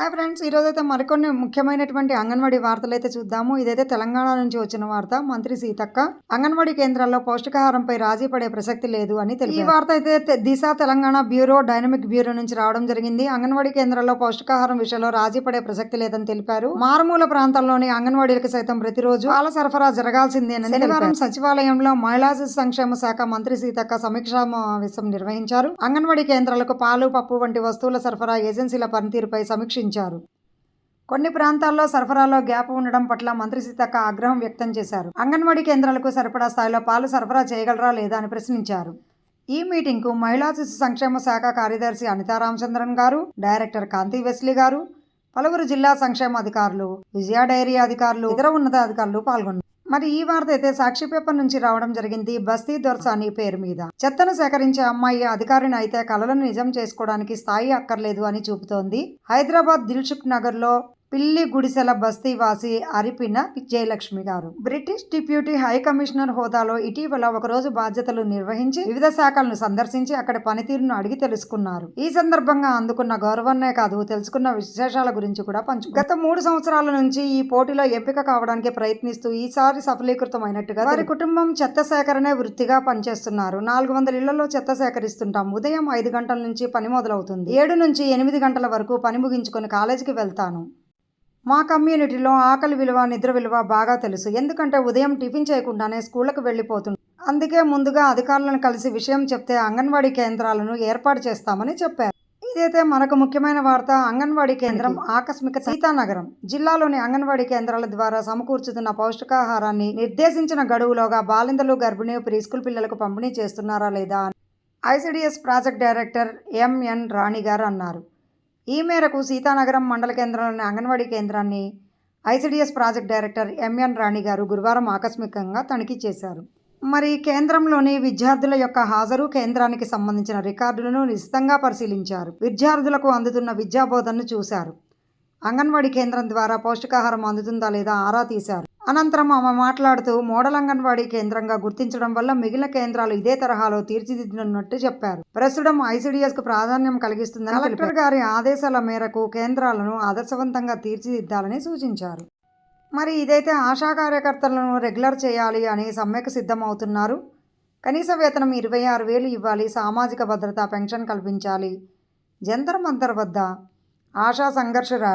Hi friends ఈరోజు అయితే మరికొన్ని ముఖ్యమైనటువంటి అంగన్వాడీ వార్తలు అయితే చూద్దాము. ఇదైతే తెలంగాణ నుంచి వచ్చిన వార్త. మంత్రి సీతక్క అంగన్వాడీ కేంద్రాల్లో పౌష్టికాహారంపై రాజీ పడే ప్రసక్తి లేదు అని తెలిపారు. ఈ వార్త అయితే Disha Telangana bureau dynamic bureau నుంచి రావడం జరిగింది. అంగన్వాడీ కేంద్రాల్లో పౌష్టికాహారం విషయంలో రాజీ పడే ప్రసక్తి లేదని తెలిపారు. మారుమూల ప్రాంతాల్లోని అంగన్వాడీలకు సైతం ప్రతిరోజు పాల సరఫరా జరగాల్సిందేనని శనివారం సచివాలయంలో మహిళా శిశు సంక్షేమ శాఖ మంత్రి సీతక్క సమీక్షా సమావేశం నిర్వహించారు. అంగన్వాడీ కేంద్రాలకు పాలు పప్పు వంటి వస్తువుల సరఫరా ఏజెన్సీల పనితీరుపై సమీక్షించారు. కొన్ని ప్రాంతాల్లో సరఫరాలో గ్యాప్ ఉండడం పట్ల మంత్రి సీతక్క ఆగ్రహం వ్యక్తం చేశారు. అంగన్వాడీ కేంద్రాలకు సరిపడా స్థాయిలో పాలు సరఫరా చేయగలరా లేదా అని ప్రశ్నించారు. ఈ మీటింగ్కు మహిళా శిశు సంక్షేమ శాఖ కార్యదర్శి అనితా రామచంద్రన్ గారు డైరెక్టర్ కాంతి వెస్లీ గారు పలువురు జిల్లా సంక్షేమ అధికారులు విజయ డైరీ అధికారులు ఇతర ఉన్నతాధికారులు పాల్గొన్నారు. మరి ఈ వార్త అయితే సాక్షి పేపర్ నుంచి రావడం జరిగింది. బస్తీ దొర్సాని పేరు మీద. చెత్తను సేకరించే అమ్మాయి అధికారిని అయితే కలలను నిజం చేసుకోవడానికి స్థాయి అక్కర్లేదు అని చూపుతోంది. హైదరాబాద్ దిల్సుఖ్ నగర్లో పిల్లి గుడిసెల బస్తీ వాసి అరిపిన విజయలక్ష్మి గారు. బ్రిటిష్ డిప్యూటీ హై కమిషనర్ హోదాలో ఇటీవల ఒకరోజు బాధ్యతలు నిర్వహించి వివిధ శాఖలను సందర్శించి అక్కడ పనితీరును అడిగి తెలుసుకున్నారు. ఈ సందర్భంగా అందుకున్న గౌరవన్నే కాదు తెలుసుకున్న విశేషాల గురించి కూడా పంచు గత మూడు సంవత్సరాల నుంచి ఈ పోటీలో ఎంపిక కావడానికి ప్రయత్నిస్తూ ఈసారి సఫలీకృతమైనట్టుగా వారి కుటుంబం చెత్త సేకరణే వృత్తిగా పనిచేస్తున్నారు. నాలుగు వందల ఇళ్ళలో చెత్త సేకరిస్తుంటాం. ఉదయం ఐదు గంటల నుంచి పని మొదలవుతుంది. ఏడు నుంచి ఎనిమిది గంటల వరకు పని ముగించుకొని కాలేజీకి వెళ్తాను. మా కమ్యూనిటీలో ఆకలి విలువ నిద్ర విలువ బాగా తెలుసు. ఎందుకంటే ఉదయం టిఫిన్ చేయకుండానే స్కూళ్ళకు వెళ్ళిపోతుంది అందుకే ముందుగా అధికారులను కలిసి విషయం చెప్తే అంగన్వాడీ కేంద్రాలను ఏర్పాటు చేస్తామని చెప్పారు. ఇదైతే మనకు ముఖ్యమైన వార్త. అంగన్వాడీ కేంద్రం ఆకస్మిక సీతానగరం. జిల్లాలోని అంగన్వాడీ కేంద్రాల ద్వారా సమకూర్చుతున్న పౌష్టికాహారాన్ని నిర్దేశించిన గడువులోగా బాలింతలు గర్భిణీ ప్రీ స్కూల్ పిల్లలకు పంపిణీ చేస్తున్నారా లేదా అని ICDS project director M N Rani గారు అన్నారు. ఈ మేరకు సీతానగరం మండల కేంద్రంలోని అంగన్వాడీ కేంద్రాన్ని ICDS project director M N Rani గారు గురువారం ఆకస్మికంగా తనిఖీ చేశారు. మరి కేంద్రంలోని విద్యార్థుల యొక్క హాజరు కేంద్రానికి సంబంధించిన రికార్డులను నిశితంగా పరిశీలించారు. విద్యార్థులకు అందుతున్న విద్యాబోధనను చూశారు. అంగన్వాడీ కేంద్రం ద్వారా పౌష్టికాహారం అందుతుందా లేదా ఆరా తీశారు. అనంతరం ఆమె మాట్లాడుతూ మోడల్ అంగన్వాడీ కేంద్రంగా గుర్తించడం వల్ల మిగిలిన కేంద్రాలు ఇదే తరహాలో తీర్చిదిద్దినట్టు చెప్పారు. ప్రస్తుతం ఐసిడిఎస్కు ప్రాధాన్యం కలిగిస్తుందని కలెక్టర్ గారి ఆదేశాల మేరకు కేంద్రాలను ఆదర్శవంతంగా తీర్చిదిద్దాలని సూచించారు. మరి ఇదైతే ఆశా కార్యకర్తలను రెగ్యులర్ చేయాలి అని సమ్మెకు సిద్ధమవుతున్నారు. కనీస వేతనం ఇరవై ఆరు వేలు ఇవ్వాలి సామాజిక భద్రత పెన్షన్ కల్పించాలి జంతర్ మంతర్ వద్ద ఆశా సంఘర్ష ర్యాలీ